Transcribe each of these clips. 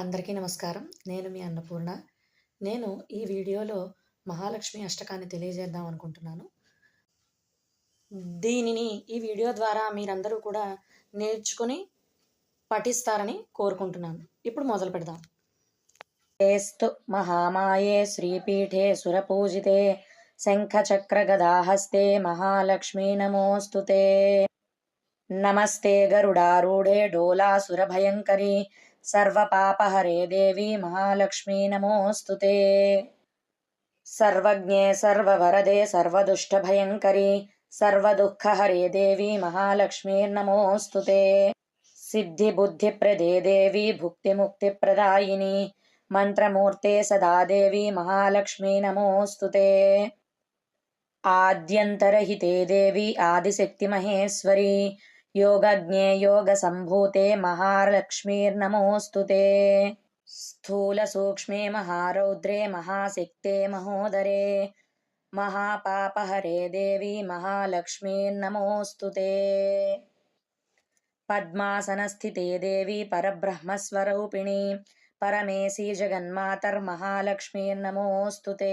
అందరికీ నమస్కారం. నేను మీ అన్నపూర్ణ. నేను ఈ వీడియోలో మహాలక్ష్మి అష్టకాన్ని తెలియజేద్దాం అనుకుంటున్నాను. దీనిని ఈ వీడియో ద్వారా మీరందరూ కూడా నేర్చుకొని పఠిస్తారని కోరుకుంటున్నాను. ఇప్పుడు మొదలు పెడదాం. ఏస్తు మహామాయే శ్రీపీఠే సురపూజితే శంఖచక్ర గదాహస్తే మహాలక్ష్మీ నమోస్తుతే నమస్తే గరుడారూఢే డోలాసురభయంకరీ సర్వపాపహరే దేవి మహాలక్ష్మీ నమోస్తుతే సర్వజ్ఞే సర్వవరదే సర్వదుష్టభయంకరీ సర్వదుఃఖహరే దేవి మహాలక్ష్మీర్నమోస్తుతే సిద్ధిబుద్ధిప్రదే దేవి భుక్తిముక్తిప్రదాయిని మంత్రమూర్తే సదా దేవి మహాలక్ష్మీ నమోస్తుతే ఆద్యంతరహితే దేవి ఆదిశక్తిమహేశ్వరీ योगज्ञे योगसम्भूते महालक्ष्मीर्नमोऽस्तु ते स्थूलसूक्ष्मे महारौद्रे महासिक्ते महोदरे महापापहरे देवी महालक्ष्मीर्नमोऽस्तु ते पद्मासनस्थिते देवी परब्रह्मस्वरूपिणी परमेशी जगन्मातर्महालक्ष्मीर्नमोऽस्तु ते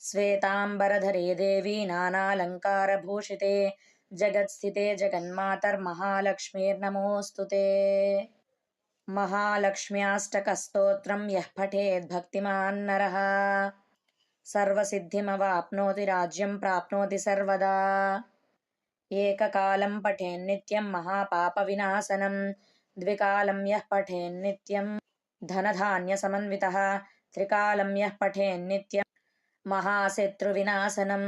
श्वेताम्बरधरे देवी नानालङ्कारभूषिते जगत्स्थिते जगन्मातर्महालक्ष्मीर्नमोऽस्तु ते। महालक्ष्म्याष्टकस्तोत्रं यः पठेद्भक्तिमान् नरः। सर्वसिद्धिमवाप्नोति राज्यं प्राप्नोति सर्वदा। एककालं पठेन्नित्यं महापापविनाशनं द्विकालं यः पठेन्नित्यं धनधान्यसमन्वितः त्रिकालं यः पठेन्नित्यं महाशत्रुविनाशनम्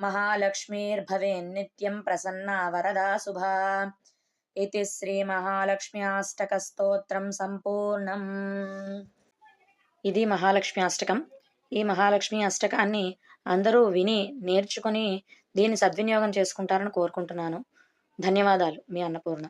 महालक्ष्मीर्भवेन्नित्यं प्रसन्ना वरदा शुभा इति శ్రీమహాలక్ష్మ్యాష్టకస్తోత్రం సంపూర్ణం ఇది మహాలక్ష్మి అష్టకం ఈ మహాలక్ష్మి అష్టకాన్ని అందరూ విని నేర్చుకొని దీన్ని సద్వినియోగం చేసుకుంటారని కోరుకుంటున్నాను ధన్యవాదాలు మీ అన్నపూర్ణ